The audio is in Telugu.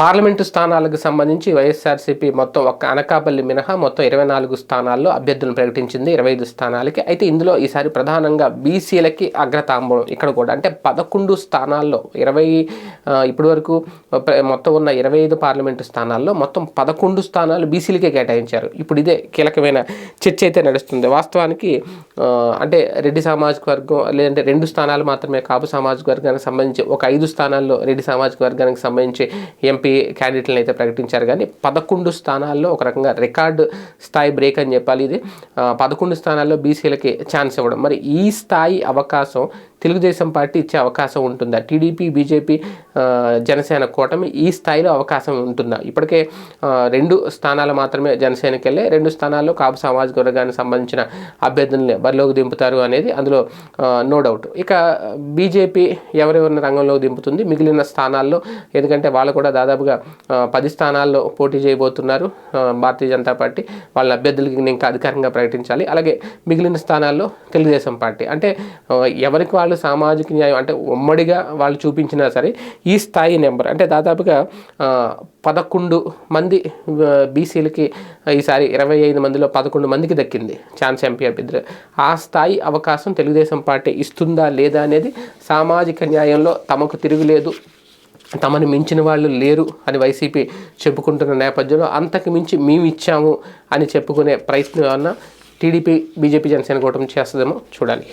పార్లమెంటు స్థానాలకు సంబంధించి వైఎస్ఆర్సీపీ మొత్తం ఒక్క అనకాపల్లి మినహా మొత్తం ఇరవై నాలుగు స్థానాల్లో అభ్యర్థులను ప్రకటించింది. ఇరవై ఐదు స్థానాలకి అయితే ఇందులో ఈసారి ప్రధానంగా బీసీలకి అగ్రతాంబూలం ఇక్కడ కూడా. అంటే పదకొండు స్థానాల్లో ఇరవై ఇప్పటి వరకు మొత్తం ఉన్న ఇరవై ఐదు పార్లమెంటు స్థానాల్లో మొత్తం పదకొండు స్థానాలు బీసీలకే కేటాయించారు. ఇప్పుడు ఇదే కీలకమైన చర్చ అయితే నడుస్తుంది. వాస్తవానికి అంటే రెడ్డి సామాజిక వర్గం లేదంటే రెండు స్థానాలు మాత్రమే కాపు సామాజిక వర్గానికి సంబంధించి ఒక ఐదు స్థానాల్లో రెడ్డి సామాజిక వర్గానికి సంబంధించి ఎంపీ క్యాండిడేట్లను అయితే ప్రకటించారు. కానీ పదకొండు స్థానాల్లో ఒక రకంగా రికార్డు స్థాయి బ్రేక్ అని చెప్పాలి ఇది. పదకొండు స్థానాల్లో బీసీలకి ఛాన్స్ ఇవ్వడం. మరి ఈ స్థాయి అవకాశం తెలుగుదేశం పార్టీ ఇచ్చే అవకాశం ఉంటుందా? టీడీపీ బీజేపీ జనసేన కూటమి ఈ స్థాయిలో అవకాశం ఉంటుందా? ఇప్పటికే రెండు స్థానాలు మాత్రమే జనసేనకి వెళ్ళే రెండు స్థానాల్లో కాపు సామాజిక వర్గానికి సంబంధించిన అభ్యర్థుల్ని బరిలోకి దింపుతారు అనేది అందులో నో డౌట్. ఇక బీజేపీ ఎవరెవరిని రంగంలోకి దింపుతుంది? మిగిలిన స్థానాల్లో ఎందుకంటే వాళ్ళు కూడా దాదాపు దాదాపుగా పది స్థానాల్లో పోటీ చేయబోతున్నారు భారతీయ జనతా పార్టీ. వాళ్ళ అభ్యర్థులకి ఇంకా అధికారంగా ప్రకటించాలి. అలాగే మిగిలిన స్థానాల్లో తెలుగుదేశం పార్టీ. అంటే ఎవరికి వాళ్ళు సామాజిక న్యాయం అంటే ఉమ్మడిగా వాళ్ళు చూపించినా సరే ఈ స్థాయి నెంబర్ అంటే దాదాపుగా పదకొండు మంది బీసీలకి ఈసారి ఇరవై ఐదు మందిలో పదకొండు మందికి దక్కింది ఛాన్స్ ఎంపీ అభ్యర్థులు. ఆ స్థాయి అవకాశం తెలుగుదేశం పార్టీ ఇస్తుందా లేదా అనేది సామాజిక న్యాయంలో తమకు తిరుగులేదు. తమను మించిన వాళ్ళు లేరు అని వైసీపీ చెప్పుకుంటున్న నేపథ్యంలో అంతకు మించి మేము ఇచ్చాము అని చెప్పుకునే ప్రయత్నం ఏమన్నా టీడీపీ బీజేపీ జనసేన కూటమి చేస్తుందేమో చూడాలి.